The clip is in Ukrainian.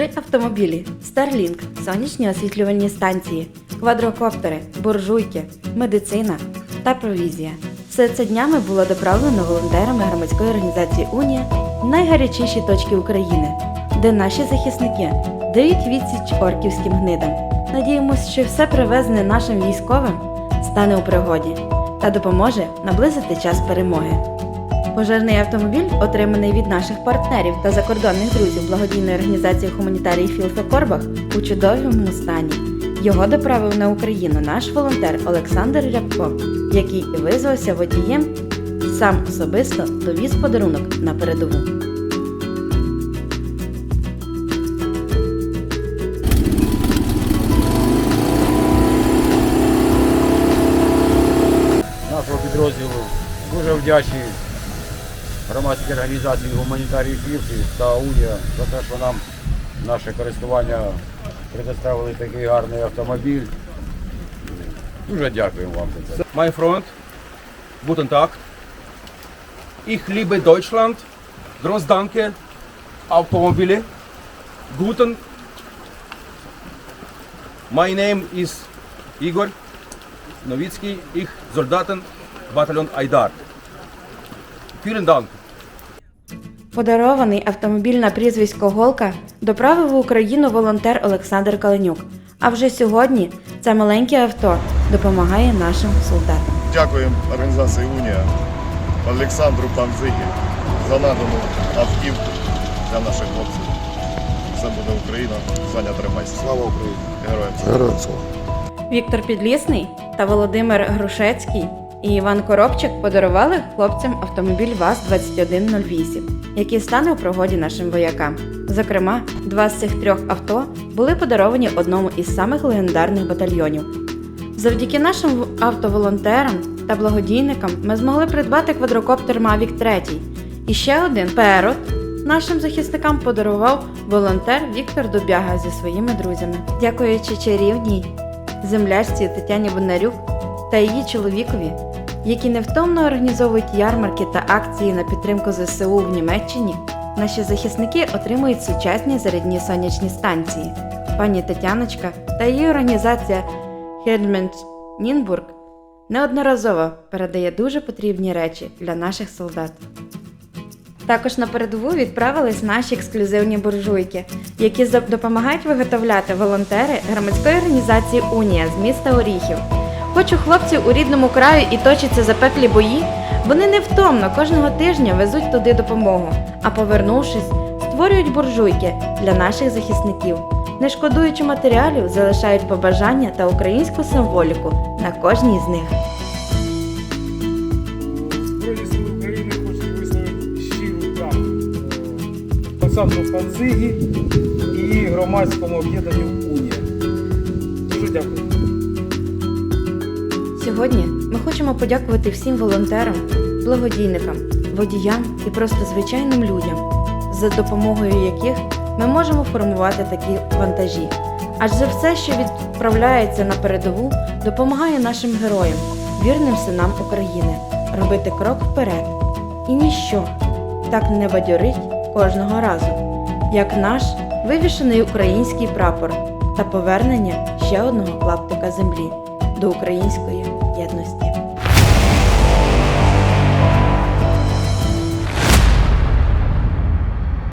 Три автомобілі: Starlink, сонячні освітлювальні станції, квадрокоптери, буржуйки, медицина та провізія. Все це днями було доправлено волонтерами громадської організації Унія в найгарячіші точки України, де наші захисники дають відсіч орківським гнидам. Надіємось, що все привезене нашим військовим стане у пригоді та допоможе наблизити час перемоги. Пожежний автомобіль, отриманий від наших партнерів та закордонних друзів благодійної організації гуманітарії Філфе Корбах у чудовому стані. Його доправив на Україну наш волонтер Олександр Рябко, який і визвався водієм, і сам особисто довіз подарунок на передову. нашого підрозділу. Дуже вдячні громадській організації гуманітарії Фірки та Унія за те, що нам наше користування предоставили такий гарний автомобіль. Дуже дякуємо вам за це. Mein Freund, guten Tag. Ich liebe Deutschland. Groß danke. Automobile. Guten. My name is Igor Novitsky. Ich Soldaten Bataillon Aydar. Vielen Dank. Подарований автомобіль на прізвисько Голка доправив в Україну волонтер Олександр Каленюк. А вже сьогодні це маленьке авто допомагає нашим солдатам. Дякуємо організації Унія Олександру Панзигі за надану автівку для наших хлопців. Все буде Україна. Саня тримайся. Слава Україні! Героям! Героям слава. Віктор Підлісний та Володимир Грушецький і Іван Коробчик подарували хлопцям автомобіль ВАЗ-2108, який стане у пригоді нашим воякам. Зокрема, два з цих трьох авто були подаровані одному із самих легендарних батальйонів. Завдяки нашим автоволонтерам та благодійникам ми змогли придбати квадрокоптер Mavic 3. І ще один перот нашим захисникам подарував волонтер Віктор Дубяга зі своїми друзями. Дякуючи чарівній землячці Тетяні Бондарюк та її чоловікові, які невтомно організовують ярмарки та акції на підтримку ЗСУ в Німеччині, наші захисники отримують сучасні зарядні сонячні станції. Пані Тетяночка та її організація Хельмент Нінбург неодноразово передає дуже потрібні речі для наших солдат. Також на передову відправились наші ексклюзивні буржуйки, які допомагають виготовляти волонтери громадської організації Унія з міста Оріхів. Хоч у хлопців у рідному краю і точаться запеклі бої, вони невтомно кожного тижня везуть туди допомогу, а повернувшись, створюють буржуйки для наших захисників. Не шкодуючи матеріалів, залишають побажання та українську символіку на кожній з них. Олександру Панзигі і громадському об'єднанню Унія. Дуже дякую. Сьогодні ми хочемо подякувати всім волонтерам, благодійникам, водіям і просто звичайним людям, за допомогою яких ми можемо формувати такі вантажі. Адже все, що відправляється на передову, допомагає нашим героям, вірним синам України, робити крок вперед. І ніщо так не бадьорить кожного разу, як наш вивішений український прапор та повернення ще одного клаптика землі до української єдності.